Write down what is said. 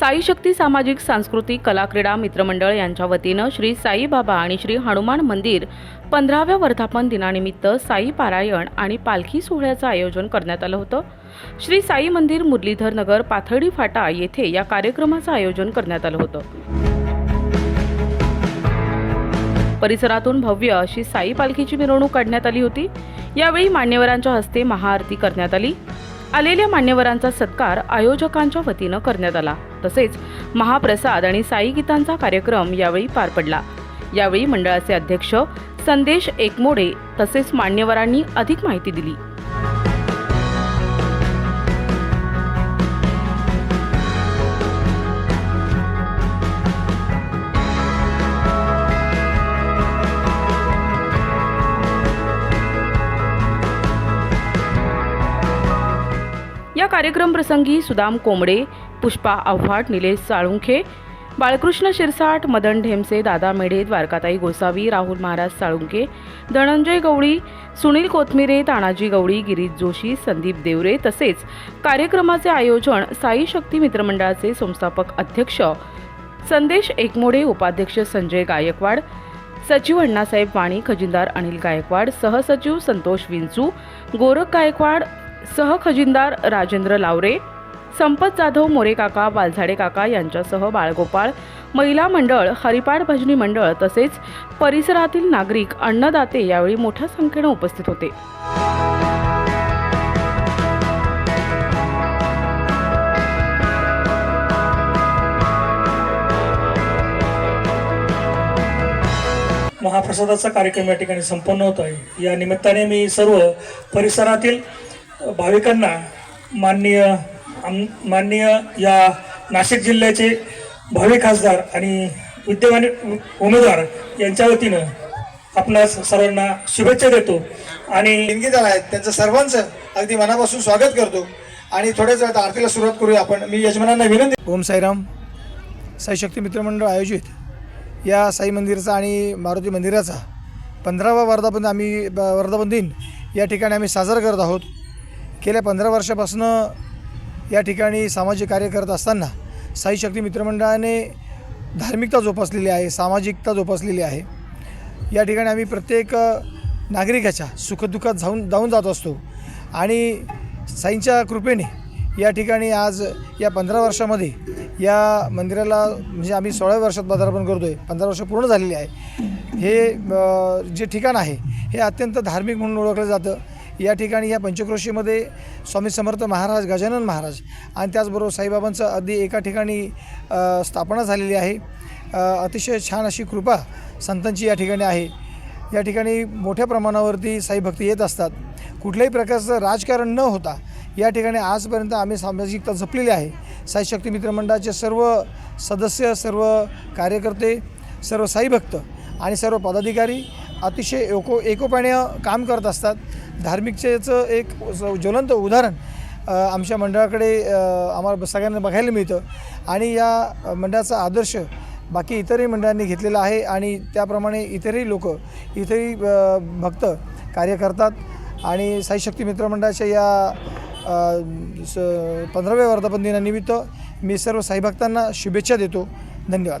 साई शक्ती सामाजिक सांस्कृतिक कला क्रीडा मित्रमंडळ यांच्या वतीनं श्री साई बाबा आणि श्री हनुमान मंदिर पंधराव्या वर्धापन दिनानिमित्त साई पारायण आणि पालखी सोहळ्याचं आयोजन करण्यात आलं होतं. श्री साई मंदिर मुरलीधर नगर पाथर्डी फाटा येथे या कार्यक्रमाचं आयोजन करण्यात आलं होतं. परिसरातून भव्य अशी साई पालखीची मिरवणूक काढण्यात आली होती. यावेळी मान्यवरांच्या हस्ते महाआरती करण्यात आली. आलेल्या मान्यवरांचा सत्कार आयोजकांच्या वतीनं करण्यात आला. तसेच महाप्रसाद आणि साई गीतांचा कार्यक्रम यावेळी पार पडला. यावेळी मंडळाचे अध्यक्ष संदेश एकमोडे तसेच मान्यवरांनी अधिक माहिती दिली. या कार्यक्रम प्रसंगी सुदाम कोंबडे पुष्पा आव्हाड निलेश साळुंखे बाळकृष्ण शिरसाट मदन ढेमसे दादा मेढे द्वारकाताई गोसावी राहुल महाराज साळुंके धनंजय गवळी सुनील कोथमिरे तानाजी गवळी गिरीश जोशी संदीप देवरे तसेच कार्यक्रमाचे आयोजन साई शक्ती मित्रमंडळाचे संस्थापक अध्यक्ष संदेश एकमोडे उपाध्यक्ष संजय गायकवाड सचिव अण्णासाहेब वाणी खजिनदार अनिल गायकवाड सहसचिव संतोष विंचू गोरख गायकवाड सहखजिनदार राजेंद्र लावरे संपत जाधव मोरे काका वालझाडे काका यांच्यासह बाळगोपाळ महिला मंडळ हरिपाड भजनी मंडळ तसेच परिसरातील नागरिक अन्नदाते यावेळी मोठ्या संख्येनं उपस्थित होते. महाप्रसादाचा कार्यक्रम या ठिकाणी संपन्न होत आहे. या निमित्ताने मी सर्व परिसरातील भाविकांना माननीय आम माननीय या नाशिक जिल्ह्याचे भावी खासदार आणि विद्यमान उमेदवार यांच्या वतीनं आपणास सर्वांना शुभेच्छा देतो आणि देणगीदार आहेत त्यांचं सर्वांचं अगदी मनापासून स्वागत करतो. आणि थोड्याच वेळात आरतीला सुरुवात करूया आपण. मी यजमानांना विनंती ओम साईराम. साई शक्ती मित्रमंडळ आयोजित या साई मंदिराचा आणि मारुती मंदिराचा पंधरावा वर्धापन आम्ही ब- वर्धापन दिन या ठिकाणी आम्ही साजरा करत आहोत. गेल्या पंधरा वर्षापासून या ठिकाणी सामाजिक कार्य करत असताना साई शक्ती मित्रमंडळाने धार्मिकता जोपासलेली आहे सामाजिकता जोपासलेली आहे. या ठिकाणी आम्ही प्रत्येक नागरिकाच्या सुखदुःखात जाऊन जाऊन जात असतो. आणि साईंच्या कृपेने या ठिकाणी आज या पंधरा वर्षामध्ये या मंदिराला म्हणजे आम्ही सोळाव्या वर्षात पदार्पण करतो आहे पंधरा वर्ष पूर्ण झालेली आहे. हे जे ठिकाण आहे हे अत्यंत धार्मिक म्हणून ओळखलं जातं. या ठिकाणी या पंचक्रोशीमध्ये स्वामी समर्थ महाराज गजानन महाराज आणि त्याचबरोबर साईबाबांचं अगदी एका ठिकाणी स्थापना झालेली आहे. अतिशय छान अशी कृपा संतांची या ठिकाणी आहे. या ठिकाणी मोठ्या प्रमाणावरती साईभक्ती येत असतात. कुठल्याही प्रकारचं राजकारण न होता या ठिकाणी आजपर्यंत आम्ही सामाजिकता जपलेली आहे. साई शक्ती मित्रमंडळाचे सर्व सदस्य सर्व कार्यकर्ते सर्व साईभक्त आणि सर्व पदाधिकारी अतिशय एको एकोप्याने काम करत असतात. धार्मिकतेचं एक ज्वलंत उदाहरण आमच्या मंडळाकडे आम्हाला सगळ्यांना बघायला मिळतं. आणि या मंडळाचा आदर्श बाकी इतरही मंडळांनी घेतलेला आहे आणि त्याप्रमाणे इतरही लोक इतरही भक्त कार्य करतात. आणि साई शक्ती मित्रमंडळाच्या या स पंधराव्या वर्धापन दिनानिमित्त मी सर्व साईभक्तांना शुभेच्छा देतो. धन्यवाद.